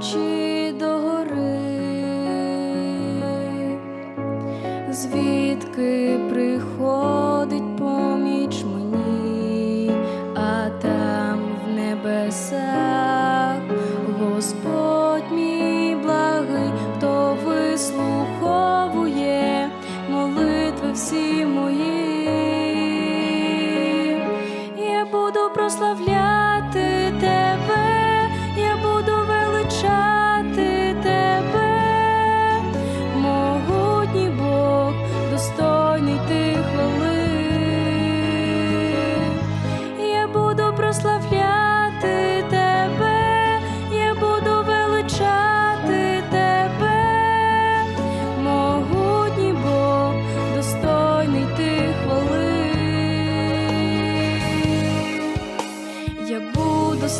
очі догори, звідки при.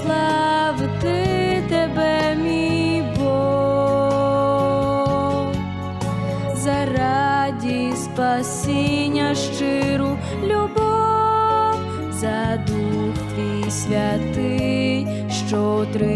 Славити тебе, мій Бог, зараді спасіння щиру любов, за дух твій святий, що тримає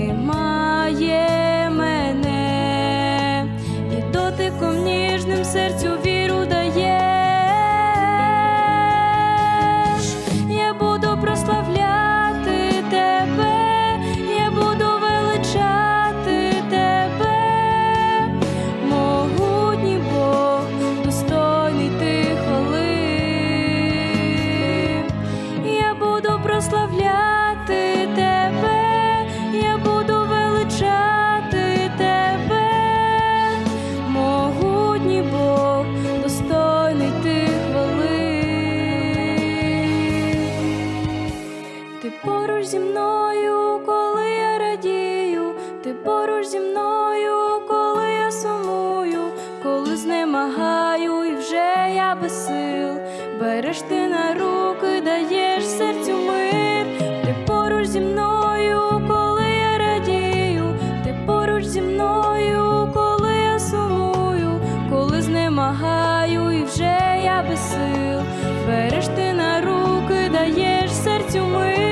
прославляти тебе, я буду величати тебе, могутній Бог, достойний ти хвали. Ти поруч зі мною, коли я радію, ти поруч зі мною, коли я сумую, коли знемагаю, і вже я без сил. Береш ти на руки, впадаю, і вже я без сил, береш ти на руки, даєш серцю мир.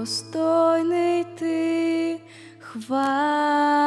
достойний ти хвали.